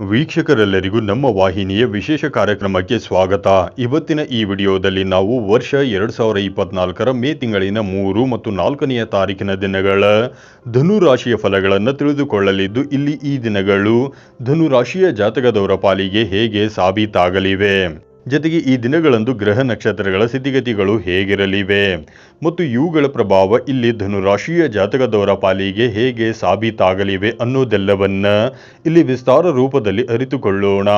ವೀಕ್ಷಕರೆಲ್ಲರಿಗೂ ನಮ್ಮ ವಾಹಿನಿಯ ವಿಶೇಷ ಕಾರ್ಯಕ್ರಮಕ್ಕೆ ಸ್ವಾಗತ. ಇವತ್ತಿನ ಈ ವಿಡಿಯೋದಲ್ಲಿ ನಾವು ವರ್ಷ ಎರಡು ಸಾವಿರ ಇಪ್ಪತ್ನಾಲ್ಕರ ಮೇ ತಿಂಗಳಿನ ಮೂರು ಮತ್ತು ನಾಲ್ಕನೆಯ ತಾರೀಕಿನ ದಿನಗಳ ಧನು ರಾಶಿಯ ಫಲಗಳನ್ನು ತಿಳಿದುಕೊಳ್ಳಲಿದ್ದು, ಇಲ್ಲಿ ಈ ದಿನಗಳು ಧನು ರಾಶಿಯ ಜಾತಕದವರ ಪಾಲಿಗೆ ಹೇಗೆ ಸಾಬೀತಾಗಲಿವೆ? ಜೊತೆಗೆ ಈ ದಿನಗಳಂದು ಗ್ರಹ ನಕ್ಷತ್ರಗಳ ಸ್ಥಿತಿಗತಿಗಳು ಹೇಗಿರಲಿವೆ? ಮತ್ತು ಇವುಗಳ ಪ್ರಭಾವ ಇಲ್ಲಿ ಧನುರಾಶಿಯ ಜಾತಕದವರ ಪಾಲಿಗೆ ಹೇಗೆ ಸಾಬೀತಾಗಲಿವೆ ಅನ್ನೋದೆಲ್ಲವನ್ನ ಇಲ್ಲಿ ವಿಸ್ತಾರ ರೂಪದಲ್ಲಿ ಅರಿತುಕೊಳ್ಳೋಣ.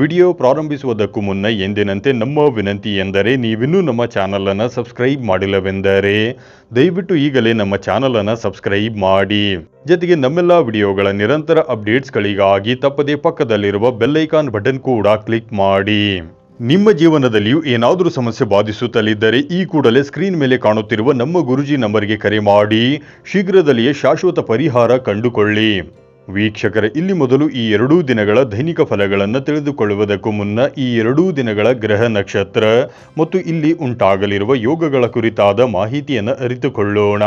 ವಿಡಿಯೋ ಪ್ರಾರಂಭಿಸುವುದಕ್ಕೂ ಮುನ್ನ ಎಂದಿನಂತೆ ನಮ್ಮ ವಿನಂತಿ ಎಂದರೆ ನೀವಿನ್ನೂ ನಮ್ಮ ಚಾನಲನ್ನು ಸಬ್ಸ್ಕ್ರೈಬ್ ಮಾಡಿಲ್ಲವೆಂದರೆ ದಯವಿಟ್ಟು ಈಗಲೇ ನಮ್ಮ ಚಾನಲನ್ನು ಸಬ್ಸ್ಕ್ರೈಬ್ ಮಾಡಿ. ಜೊತೆಗೆ ನಮ್ಮೆಲ್ಲ ವಿಡಿಯೋಗಳ ನಿರಂತರ ಅಪ್ಡೇಟ್ಸ್ಗಳಿಗಾಗಿ ತಪ್ಪದೇ ಪಕ್ಕದಲ್ಲಿರುವ ಬೆಲ್ಲೈಕಾನ್ ಬಟನ್ ಕೂಡ ಕ್ಲಿಕ್ ಮಾಡಿ. ನಿಮ್ಮ ಜೀವನದಲ್ಲಿಯೂ ಏನಾದರೂ ಸಮಸ್ಯೆ ಬಾಧಿಸುತ್ತಲಿದ್ದರೆ ಈ ಕೂಡಲೇ ಸ್ಕ್ರೀನ್ ಮೇಲೆ ಕಾಣುತ್ತಿರುವ ನಮ್ಮ ಗುರುಜಿ ನಂಬರ್ಗೆ ಕರೆ ಮಾಡಿ ಶೀಘ್ರದಲ್ಲಿಯೇ ಶಾಶ್ವತ ಪರಿಹಾರ ಕಂಡುಕೊಳ್ಳಿ. ವೀಕ್ಷಕರ, ಇಲ್ಲಿ ಮೊದಲು ಈ ಎರಡೂ ದಿನಗಳ ದೈನಿಕ ಫಲಗಳನ್ನು ತಿಳಿದುಕೊಳ್ಳುವುದಕ್ಕೂ ಮುನ್ನ ಈ ಎರಡೂ ದಿನಗಳ ಗ್ರಹ ನಕ್ಷತ್ರ ಮತ್ತು ಇಲ್ಲಿ ಉಂಟಾಗಲಿರುವ ಯೋಗಗಳ ಕುರಿತಾದ ಮಾಹಿತಿಯನ್ನು ಅರಿತುಕೊಳ್ಳೋಣ.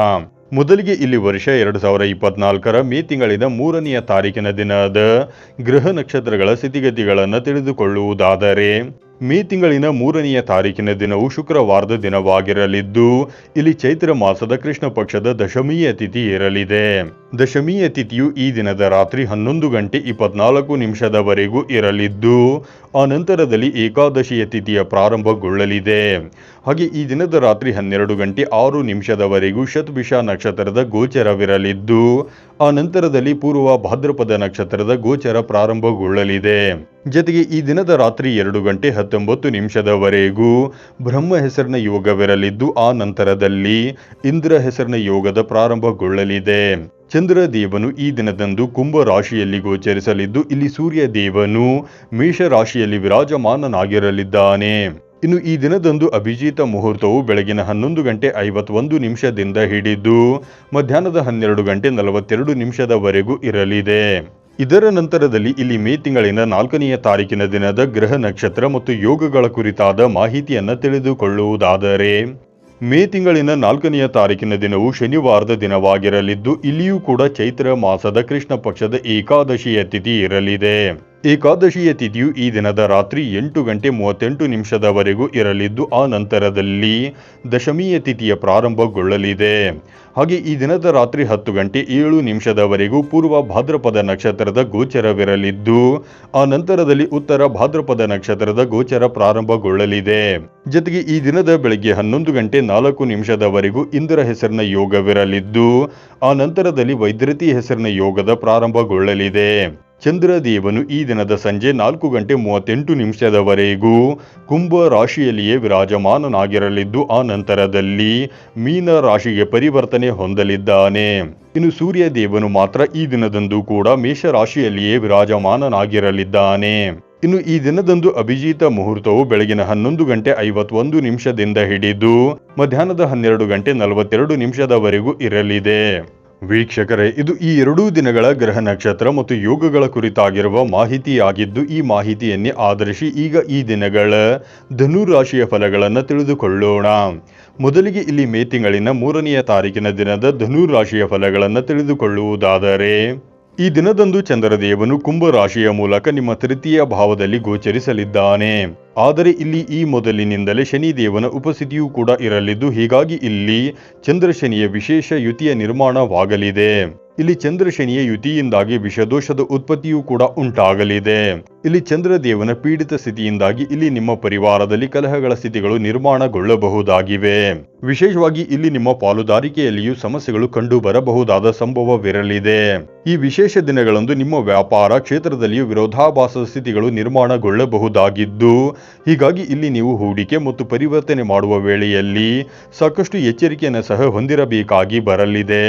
ಮೊದಲಿಗೆ ಇಲ್ಲಿ ವರ್ಷ ಎರಡು ಸಾವಿರ ಇಪ್ಪತ್ನಾಲ್ಕರ ಮೇ ತಿಂಗಳಿನ ಮೂರನೆಯ ತಾರೀಕಿನ ದಿನದ ಗ್ರಹ ನಕ್ಷತ್ರಗಳ ಸ್ಥಿತಿಗತಿಗಳನ್ನು ತಿಳಿದುಕೊಳ್ಳುವುದಾದರೆ ಮೇ ತಿಂಗಳಿನ ಮೂರನೆಯ ತಾರೀಕಿನ ದಿನವು ಶುಕ್ರವಾರದ ದಿನವಾಗಿರಲಿದ್ದು, ಇಲ್ಲಿ ಚೈತ್ರ ಮಾಸದ ಕೃಷ್ಣ ಪಕ್ಷದ ದಶಮಿಯ ತಿಥಿ ಇರಲಿದೆ. ದಶಮಿಯ ತಿಥಿಯು ಈ ದಿನದ ರಾತ್ರಿ ಹನ್ನೊಂದು ಗಂಟೆ ಇಪ್ಪತ್ನಾಲ್ಕು ನಿಮಿಷದವರೆಗೂ ಇರಲಿದ್ದು, ಆ ನಂತರದಲ್ಲಿ ಏಕಾದಶಿಯ ತಿಥಿಯ ಪ್ರಾರಂಭಗೊಳ್ಳಲಿದೆ. ಹಾಗೆ ಈ ದಿನದ ರಾತ್ರಿ ಹನ್ನೆರಡು ಗಂಟೆ ಆರು ನಿಮಿಷದವರೆಗೂ ಶತಭಿಷ ನಕ್ಷತ್ರದ ಗೋಚರವಿರಲಿದ್ದು ಆ ನಂತರದಲ್ಲಿ ಪೂರ್ವ ಭಾದ್ರಪದ ನಕ್ಷತ್ರದ ಗೋಚರ ಪ್ರಾರಂಭಗೊಳ್ಳಲಿದೆ. ಜೊತೆಗೆ ಈ ದಿನದ ರಾತ್ರಿ ಎರಡು ಗಂಟೆ ಹತ್ತೊಂಬತ್ತು ನಿಮಿಷದವರೆಗೂ ಬ್ರಹ್ಮ ಹೆಸರಿನ ಯೋಗವಿರಲಿದ್ದು, ಆ ನಂತರದಲ್ಲಿ ಇಂದ್ರ ಹೆಸರಿನ ಯೋಗದ ಪ್ರಾರಂಭಗೊಳ್ಳಲಿದೆ. ಚಂದ್ರ ದೇವನು ಈ ದಿನದಂದು ಕುಂಭ ರಾಶಿಯಲ್ಲಿ ಗೋಚರಿಸಲಿದ್ದು, ಇಲ್ಲಿ ಸೂರ್ಯ ದೇವನು ಮೇಷ ರಾಶಿಯಲ್ಲಿ ವಿರಾಜಮಾನನಾಗಿರಲಿದ್ದಾನೆ. ಇನ್ನು ಈ ದಿನದಂದು ಅಭಿಜಿತ ಮುಹೂರ್ತವು ಬೆಳಗಿನ ಹನ್ನೊಂದು ಗಂಟೆ ಐವತ್ತೊಂದು ನಿಮಿಷದಿಂದ ಹಿಡಿದು ಮಧ್ಯಾಹ್ನದ ಹನ್ನೆರಡು ಗಂಟೆ ನಲವತ್ತೆರಡು ನಿಮಿಷದವರೆಗೂ ಇರಲಿದೆ. ಇದರ ನಂತರದಲ್ಲಿ ಇಲ್ಲಿ ಮೇ ತಿಂಗಳಿನ ನಾಲ್ಕನೆಯ ತಾರೀಕಿನ ದಿನದ ಗ್ರಹ ನಕ್ಷತ್ರ ಮತ್ತು ಯೋಗಗಳ ಕುರಿತಾದ ಮಾಹಿತಿಯನ್ನು ತಿಳಿದುಕೊಳ್ಳುವುದಾದರೆ, ಮೇ ತಿಂಗಳಿನ ನಾಲ್ಕನೆಯ ತಾರೀಕಿನ ದಿನವು ಶನಿವಾರದ ದಿನವಾಗಿರಲಿದ್ದು, ಇಲ್ಲಿಯೂ ಕೂಡ ಚೈತ್ರ ಮಾಸದ ಕೃಷ್ಣ ಪಕ್ಷದ ಏಕಾದಶಿಯ ತಿಥಿ ಇರಲಿದೆ. ಏಕಾದಶಿಯ ತಿಥಿಯು ಈ ದಿನದ ರಾತ್ರಿ ಎಂಟು ಗಂಟೆ ಮೂವತ್ತೆಂಟು ನಿಮಿಷದವರೆಗೂ ಇರಲಿದ್ದು, ಆ ನಂತರದಲ್ಲಿ ದಶಮಿಯ ತಿಥಿಯ ಪ್ರಾರಂಭಗೊಳ್ಳಲಿದೆ. ಹಾಗೆ ಈ ದಿನದ ರಾತ್ರಿ ಹತ್ತು ಗಂಟೆ ಏಳು ನಿಮಿಷದವರೆಗೂ ಪೂರ್ವ ಭಾದ್ರಪದ ನಕ್ಷತ್ರದ ಗೋಚರವಿರಲಿದ್ದು, ಆ ನಂತರದಲ್ಲಿ ಉತ್ತರ ಭಾದ್ರಪದ ನಕ್ಷತ್ರದ ಗೋಚರ ಪ್ರಾರಂಭಗೊಳ್ಳಲಿದೆ. ಜೊತೆಗೆ ಈ ದಿನದ ಬೆಳಗ್ಗೆ ಹನ್ನೊಂದು ಗಂಟೆ ನಾಲ್ಕು ನಿಮಿಷದವರೆಗೂ ಇಂದ್ರ ಹೆಸರಿನ ಯೋಗವಿರಲಿದ್ದು, ಆ ನಂತರದಲ್ಲಿ ವೈದ್ಯತಿ ಹೆಸರಿನ ಯೋಗದ ಪ್ರಾರಂಭಗೊಳ್ಳಲಿದೆ. ಚಂದ್ರದೇವನು ಈ ದಿನದ ಸಂಜೆ ನಾಲ್ಕು ಗಂಟೆ ಮೂವತ್ತೆಂಟು ನಿಮಿಷದವರೆಗೂ ಕುಂಭ ರಾಶಿಯಲ್ಲಿಯೇ ವಿರಾಜಮಾನನಾಗಿರಲಿದ್ದು, ಆ ನಂತರದಲ್ಲಿ ಮೀನ ರಾಶಿಗೆ ಪರಿವರ್ತನೆ ಹೊಂದಲಿದ್ದಾನೆ. ಇನ್ನು ಸೂರ್ಯ ದೇವನು ಮಾತ್ರ ಈ ದಿನದಂದು ಕೂಡ ಮೇಷ ರಾಶಿಯಲ್ಲಿಯೇ ವಿರಾಜಮಾನನಾಗಿರಲಿದ್ದಾನೆ. ಇನ್ನು ಈ ದಿನದಂದು ಅಭಿಜಿತ ಮುಹೂರ್ತವು ಬೆಳಗಿನ ಹನ್ನೊಂದು ಗಂಟೆ ಐವತ್ತೊಂದು ನಿಮಿಷದಿಂದ ಹಿಡಿದು ಮಧ್ಯಾಹ್ನದ ಹನ್ನೆರಡು ಗಂಟೆ ನಲವತ್ತೆರಡು ನಿಮಿಷದವರೆಗೂ ಇರಲಿದೆ. ವೀಕ್ಷಕರೇ, ಇದು ಈ ಎರಡೂ ದಿನಗಳ ಗ್ರಹ ನಕ್ಷತ್ರ ಮತ್ತು ಯೋಗಗಳ ಕುರಿತಾಗಿರುವ ಮಾಹಿತಿಯಾಗಿದ್ದು, ಈ ಮಾಹಿತಿಯನ್ನೇ ಆಧರಿಸಿ ಈಗ ಈ ದಿನಗಳ ಧನುರಾಶಿಯ ಫಲಗಳನ್ನು ತಿಳಿದುಕೊಳ್ಳೋಣ. ಮೊದಲಿಗೆ ಇಲ್ಲಿ ಮೇ ತಿಂಗಳಿನ ಮೂರನೆಯ ತಾರೀಕಿನ ದಿನದ ಧನುರಾಶಿಯ ಫಲಗಳನ್ನು ತಿಳಿದುಕೊಳ್ಳುವುದಾದರೆ ಈ ದಿನದಂದು ಚಂದ್ರದೇವನು ಕುಂಭ ರಾಶಿಯ ಮೂಲಕ ನಿಮ್ಮ ತೃತೀಯ ಭಾವದಲ್ಲಿ ಗೋಚರಿಸಲಿದ್ದಾನೆ. ಆದರೆ ಇಲ್ಲಿ ಈ ಮೊದಲಿನಿಂದಲೇ ಶನಿದೇವನ ಉಪಸ್ಥಿತಿಯೂ ಕೂಡ ಇರಲಿದ್ದು, ಹೀಗಾಗಿ ಇಲ್ಲಿ ಚಂದ್ರಶನಿಯ ವಿಶೇಷ ಯುತಿಯ ನಿರ್ಮಾಣವಾಗಲಿದೆ. ಇಲ್ಲಿ ಚಂದ್ರಶನಿಯ ಯುತಿಯಿಂದಾಗಿ ವಿಷದೋಷದ ಉತ್ಪತ್ತಿಯೂ ಕೂಡ ಉಂಟಾಗಲಿದೆ. ಇಲ್ಲಿ ಚಂದ್ರದೇವನ ಪೀಡಿತ ಸ್ಥಿತಿಯಿಂದಾಗಿ ಇಲ್ಲಿ ನಿಮ್ಮ ಪರಿವಾರದಲ್ಲಿ ಕಲಹಗಳ ಸ್ಥಿತಿಗಳು ನಿರ್ಮಾಣಗೊಳ್ಳಬಹುದಾಗಿವೆ. ವಿಶೇಷವಾಗಿ ಇಲ್ಲಿ ನಿಮ್ಮ ಪಾಲುದಾರಿಕೆಯಲ್ಲಿಯೂ ಸಮಸ್ಯೆಗಳು ಕಂಡು ಬರಬಹುದಾದ ಸಂಭವವಿರಲಿದೆ. ಈ ವಿಶೇಷ ದಿನಗಳಂದು ನಿಮ್ಮ ವ್ಯಾಪಾರ ಕ್ಷೇತ್ರದಲ್ಲಿಯೂ ವಿರೋಧಾಭಾಸದ ಸ್ಥಿತಿಗಳು ನಿರ್ಮಾಣಗೊಳ್ಳಬಹುದಾಗಿದ್ದು, ಹೀಗಾಗಿ ಇಲ್ಲಿ ನೀವು ಹೂಡಿಕೆ ಮತ್ತು ಪರಿವರ್ತನೆ ಮಾಡುವ ವೇಳೆಯಲ್ಲಿ ಸಾಕಷ್ಟು ಎಚ್ಚರಿಕೆಯನ್ನು ಸಹ ಹೊಂದಿರಬೇಕಾಗಿ ಬರಲಿದೆ.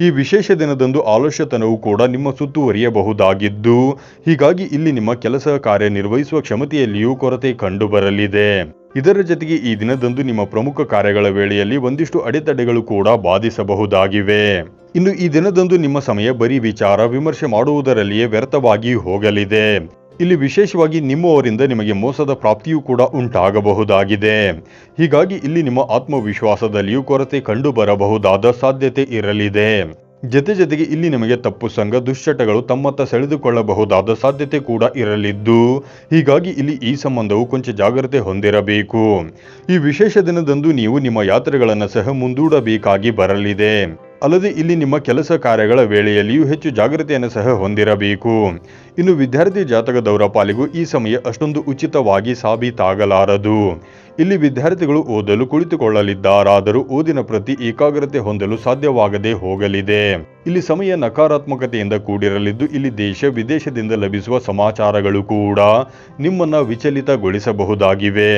ಈ ವಿಶೇಷ ದಿನದಂದು ಆಲಸ್ಯತನವು ಕೂಡ ನಿಮ್ಮ ಸುತ್ತುವರಿಯಬಹುದಾಗಿದ್ದು, ಹೀಗಾಗಿ ಇಲ್ಲಿ ನಿಮ್ಮ ಕೆಲಸ ಕಾರ್ಯನಿರ್ವಹಿಸುವ ಕ್ಷಮತೆಯಲ್ಲಿಯೂ ಕೊರತೆ ಕಂಡುಬರಲಿದೆ. ಇದರ ಜೊತೆಗೆ ಈ ದಿನದಂದು ನಿಮ್ಮ ಪ್ರಮುಖ ಕಾರ್ಯಗಳ ವೇಳೆಯಲ್ಲಿ ಒಂದಿಷ್ಟು ಅಡೆತಡೆಗಳು ಕೂಡ ಬಾಧಿಸಬಹುದಾಗಿವೆ. ಇನ್ನು ಈ ದಿನದಂದು ನಿಮ್ಮ ಸಮಯ ಬರೀ ವಿಚಾರ, ವಿಮರ್ಶೆ ಮಾಡುವುದರಲ್ಲಿಯೇ ವ್ಯರ್ಥವಾಗಿ ಹೋಗಲಿದೆ. ಇಲ್ಲಿ ವಿಶೇಷವಾಗಿ ನಿಮ್ಮವರಿಂದ ನಿಮಗೆ ಮೋಸದ ಪ್ರಾಪ್ತಿಯೂ ಕೂಡ ಉಂಟಾಗಬಹುದಾಗಿದೆ. ಹೀಗಾಗಿ ಇಲ್ಲಿ ನಿಮ್ಮ ಆತ್ಮವಿಶ್ವಾಸದಲ್ಲಿಯೂ ಕೊರತೆ ಕಂಡುಬರಬಹುದಾದ ಸಾಧ್ಯತೆ ಇರಲಿದೆ. ಜೊತೆ ಜತೆಗೆ ಇಲ್ಲಿ ನಿಮಗೆ ತಪ್ಪು ಸಂಘ ದುಶ್ಚಟಗಳು ತಮ್ಮತ್ತ ಸೆಳೆದುಕೊಳ್ಳಬಹುದಾದ ಸಾಧ್ಯತೆ ಕೂಡ ಇರಲಿದ್ದು, ಹೀಗಾಗಿ ಇಲ್ಲಿ ಈ ಸಂಬಂಧವು ಕೊಂಚ ಜಾಗ್ರತೆ ಹೊಂದಿರಬೇಕು. ಈ ವಿಶೇಷ ದಿನದಂದು ನೀವು ನಿಮ್ಮ ಯಾತ್ರೆಗಳನ್ನು ಸಹ ಮುಂದೂಡಬೇಕಾಗಿ ಬರಲಿದೆ. ಅಲ್ಲದೆ ಇಲ್ಲಿ ನಿಮ್ಮ ಕೆಲಸ ಕಾರ್ಯಗಳ ವೇಳೆಯಲ್ಲಿಯೂ ಹೆಚ್ಚು ಜಾಗ್ರತೆಯನ್ನು ಸಹ ಹೊಂದಿರಬೇಕು. ಇನ್ನು ವಿದ್ಯಾರ್ಥಿ ಜಾತಕದವರ ಪಾಲಿಗೂ ಈ ಸಮಯ ಅಷ್ಟೊಂದು ಉಚಿತವಾಗಿ ಸಾಬೀತಾಗಲಾರದು. ಇಲ್ಲಿ ವಿದ್ಯಾರ್ಥಿಗಳು ಓದಲು ಕುಳಿತುಕೊಳ್ಳಲಿದ್ದಾರಾದರೂ ಓದಿನ ಪ್ರತಿ ಏಕಾಗ್ರತೆ ಹೊಂದಲು ಸಾಧ್ಯವಾಗದೆ ಹೋಗಲಿದೆ. ಇಲ್ಲಿ ಸಮಯ ನಕಾರಾತ್ಮಕತೆಯಿಂದ ಕೂಡಿರಲಿದ್ದು, ಇಲ್ಲಿ ದೇಶ ವಿದೇಶದಿಂದ ಲಭಿಸುವ ಸಮಾಚಾರಗಳು ಕೂಡ ನಿಮ್ಮನ್ನ ವಿಚಲಿತಗೊಳಿಸಬಹುದಾಗಿವೆ.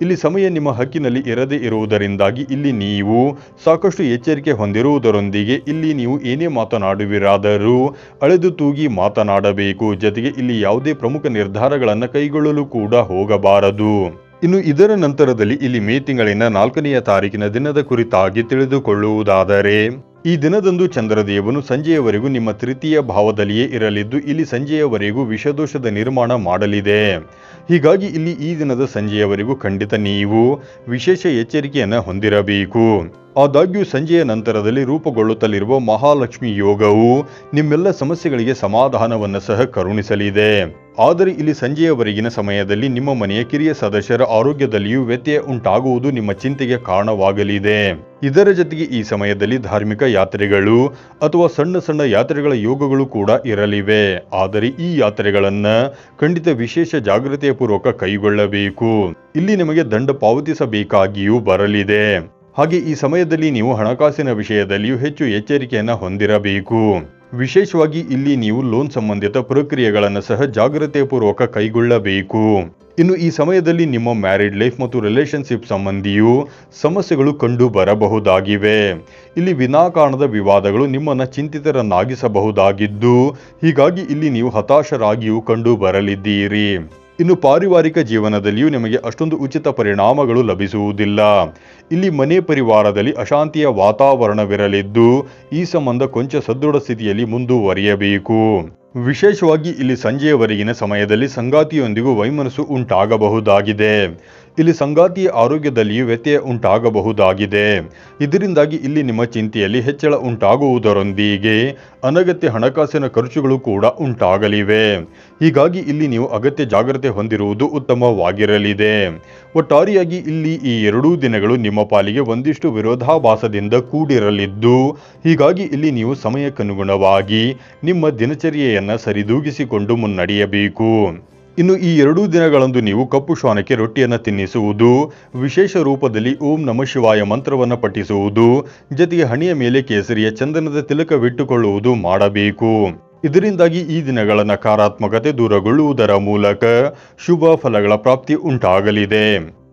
ಇಲ್ಲಿ ಸಮಯ ನಿಮ್ಮ ಹಕ್ಕಿನಲ್ಲಿ ಇರದೇ ಇರುವುದರಿಂದಾಗಿ ಇಲ್ಲಿ ನೀವು ಸಾಕಷ್ಟು ಎಚ್ಚರಿಕೆ ಹೊಂದಿರುವುದರೊಂದಿಗೆ ಇಲ್ಲಿ ನೀವು ಏನೇ ಮಾತನಾಡುವಿರಾದರೂ ಅಳೆದು ತೂಗಿ ಮಾತನಾಡಬೇಕು. ಜೊತೆಗೆ ಇಲ್ಲಿ ಯಾವುದೇ ಪ್ರಮುಖ ನಿರ್ಧಾರಗಳನ್ನು ಕೈಗೊಳ್ಳಲು ಕೂಡ ಹೋಗಬಾರದು. ಇನ್ನು ಇದರ ನಂತರದಲ್ಲಿ ಇಲ್ಲಿ ಮೇ ತಿಂಗಳಿನ ನಾಲ್ಕನೆಯ ತಾರೀಕಿನ ದಿನದ ಕುರಿತಾಗಿ ತಿಳಿದುಕೊಳ್ಳುವುದಾದರೆ, ಈ ದಿನದಂದು ಚಂದ್ರದೇವನು ಸಂಜೆಯವರೆಗೂ ನಿಮ್ಮ ತೃತೀಯ ಭಾವದಲ್ಲಿಯೇ ಇರಲಿದ್ದು ಇಲ್ಲಿ ಸಂಜೆಯವರೆಗೂ ವಿಷದೋಷದ ನಿರ್ಮಾಣ ಮಾಡಲಿದೆ. ಹೀಗಾಗಿ ಇಲ್ಲಿ ಈ ದಿನದ ಸಂಜೆಯವರೆಗೂ ಖಂಡಿತ ನೀವು ವಿಶೇಷ ಎಚ್ಚರಿಕೆಯನ್ನು ಹೊಂದಿರಬೇಕು. ಆದಾಗ್ಯೂ ಸಂಜೆಯ ನಂತರದಲ್ಲಿ ರೂಪುಗೊಳ್ಳುತ್ತಲಿರುವ ಮಹಾಲಕ್ಷ್ಮಿ ಯೋಗವು ನಿಮ್ಮೆಲ್ಲ ಸಮಸ್ಯೆಗಳಿಗೆ ಸಮಾಧಾನವನ್ನು ಸಹ ಕರುಣಿಸಲಿದೆ. ಆದರೆ ಇಲ್ಲಿ ಸಂಜೆಯವರೆಗಿನ ಸಮಯದಲ್ಲಿ ನಿಮ್ಮ ಮನೆಯ ಕಿರಿಯ ಸದಸ್ಯರ ಆರೋಗ್ಯದಲ್ಲಿಯೂ ವ್ಯತ್ಯಯ ಉಂಟಾಗುವುದು ನಿಮ್ಮ ಚಿಂತೆಗೆ ಕಾರಣವಾಗಲಿದೆ. ಇದರ ಜೊತೆಗೆ ಈ ಸಮಯದಲ್ಲಿ ಧಾರ್ಮಿಕ ಯಾತ್ರೆಗಳು ಅಥವಾ ಸಣ್ಣ ಸಣ್ಣ ಯಾತ್ರೆಗಳ ಯೋಗಗಳು ಕೂಡ ಇರಲಿವೆ. ಆದರೆ ಈ ಯಾತ್ರೆಗಳನ್ನ ಖಂಡಿತ ವಿಶೇಷ ಜಾಗೃತಿಯ ಪೂರ್ವಕ ಕೈಗೊಳ್ಳಬೇಕು. ಇಲ್ಲಿ ನಿಮಗೆ ದಂಡ ಪಾವತಿಸಬೇಕಾಗಿಯೂ ಬರಲಿದೆ. ಹಾಗೆ ಈ ಸಮಯದಲ್ಲಿ ನೀವು ಹಣಕಾಸಿನ ವಿಷಯದಲ್ಲಿಯೂ ಹೆಚ್ಚು ಎಚ್ಚರಿಕೆಯನ್ನು ಹೊಂದಿರಬೇಕು. ವಿಶೇಷವಾಗಿ ಇಲ್ಲಿ ನೀವು ಲೋನ್ ಸಂಬಂಧಿತ ಪ್ರಕ್ರಿಯೆಗಳನ್ನು ಸಹ ಜಾಗ್ರತೆ ಪೂರ್ವಕ ಕೈಗೊಳ್ಳಬೇಕು. ಇನ್ನು ಈ ಸಮಯದಲ್ಲಿ ನಿಮ್ಮ ಮ್ಯಾರಿಡ್ ಲೈಫ್ ಮತ್ತು ರಿಲೇಷನ್ಶಿಪ್ ಸಂಬಂಧಿಯೂ ಸಮಸ್ಯೆಗಳು ಕಂಡು ಬರಬಹುದಾಗಿವೆ. ಇಲ್ಲಿ ವಿನಾಕಾರಣದ ವಿವಾದಗಳು ನಿಮ್ಮನ್ನು ಚಿಂತಿತರನ್ನಾಗಿಸಬಹುದಾಗಿದ್ದು, ಹೀಗಾಗಿ ಇಲ್ಲಿ ನೀವು ಹತಾಶರಾಗಿಯೂ ಕಂಡು ಬರಲಿದ್ದೀರಿ. ಇನ್ನು ಪಾರಿವಾರಿಕ ಜೀವನದಲ್ಲಿಯೂ ನಿಮಗೆ ಅಷ್ಟೊಂದು ಉಚಿತ ಪರಿಣಾಮಗಳು ಲಭಿಸುವುದಿಲ್ಲ. ಇಲ್ಲಿ ಮನೆ ಪರಿವಾರದಲ್ಲಿ ಅಶಾಂತಿಯ ವಾತಾವರಣವಿರಲಿದ್ದು, ಈ ಸಂಬಂಧ ಕೊಂಚ ಸದೃಢ ಸ್ಥಿತಿಯಲ್ಲಿ ಮುಂದುವರಿಯಬೇಕು. ವಿಶೇಷವಾಗಿ ಇಲ್ಲಿ ಸಂಜೆಯವರೆಗಿನ ಸಮಯದಲ್ಲಿ ಸಂಗಾತಿಯೊಂದಿಗೂ ವೈಮನಸ್ಸು ಉಂಟಾಗಬಹುದಾಗಿದೆ. ಇಲ್ಲಿ ಸಂಗಾತಿಯ ಆರೋಗ್ಯದಲ್ಲಿಯೂ ವ್ಯತ್ಯಯ ಉಂಟಾಗಬಹುದಾಗಿದೆ. ಇದರಿಂದಾಗಿ ಇಲ್ಲಿ ನಿಮ್ಮ ಚಿಂತೆಯಲ್ಲಿ ಹೆಚ್ಚಳ ಉಂಟಾಗುವುದರೊಂದಿಗೆ ಅನಗತ್ಯ ಹಣಕಾಸಿನ ಖರ್ಚುಗಳು ಕೂಡ ಉಂಟಾಗಲಿವೆ. ಹೀಗಾಗಿ ಇಲ್ಲಿ ನೀವು ಅಗತ್ಯ ಜಾಗ್ರತೆ ಹೊಂದಿರುವುದು ಉತ್ತಮವಾಗಿರಲಿದೆ. ಒಟ್ಟಾರೆಯಾಗಿ ಇಲ್ಲಿ ಈ ಎರಡೂ ದಿನಗಳು ನಿಮ್ಮ ಪಾಲಿಗೆ ಒಂದಿಷ್ಟು ವಿರೋಧಾಭಾಸದಿಂದ ಕೂಡಿರಲಿದ್ದು, ಹೀಗಾಗಿ ಇಲ್ಲಿ ನೀವು ಸಮಯಕ್ಕನುಗುಣವಾಗಿ ನಿಮ್ಮ ದಿನಚರ್ಯೆಯನ್ನು ಸರಿದೂಗಿಸಿಕೊಂಡು ಮುನ್ನಡೆಯಬೇಕು. ಇನ್ನು ಈ ಎರಡೂ ದಿನಗಳಂದು ನೀವು ಕಪ್ಪು ಶ್ವಾನಕ್ಕೆ ರೊಟ್ಟಿಯನ್ನು ತಿನ್ನಿಸುವುದು, ವಿಶೇಷ ರೂಪದಲ್ಲಿ ಓಂ ನಮ ಶಿವಾಯ ಮಂತ್ರವನ್ನು ಪಠಿಸುವುದು, ಜೊತೆಗೆ ಹಣೆಯ ಮೇಲೆ ಕೇಸರಿಯ ಚಂದನದ ತಿಲಕವಿಟ್ಟುಕೊಳ್ಳುವುದು ಮಾಡಬೇಕು. ಇದರಿಂದಾಗಿ ಈ ದಿನಗಳ ನಕಾರಾತ್ಮಕತೆ ದೂರಗೊಳ್ಳುವುದರ ಮೂಲಕ ಶುಭ ಫಲಗಳ ಪ್ರಾಪ್ತಿ ಉಂಟಾಗಲಿದೆ.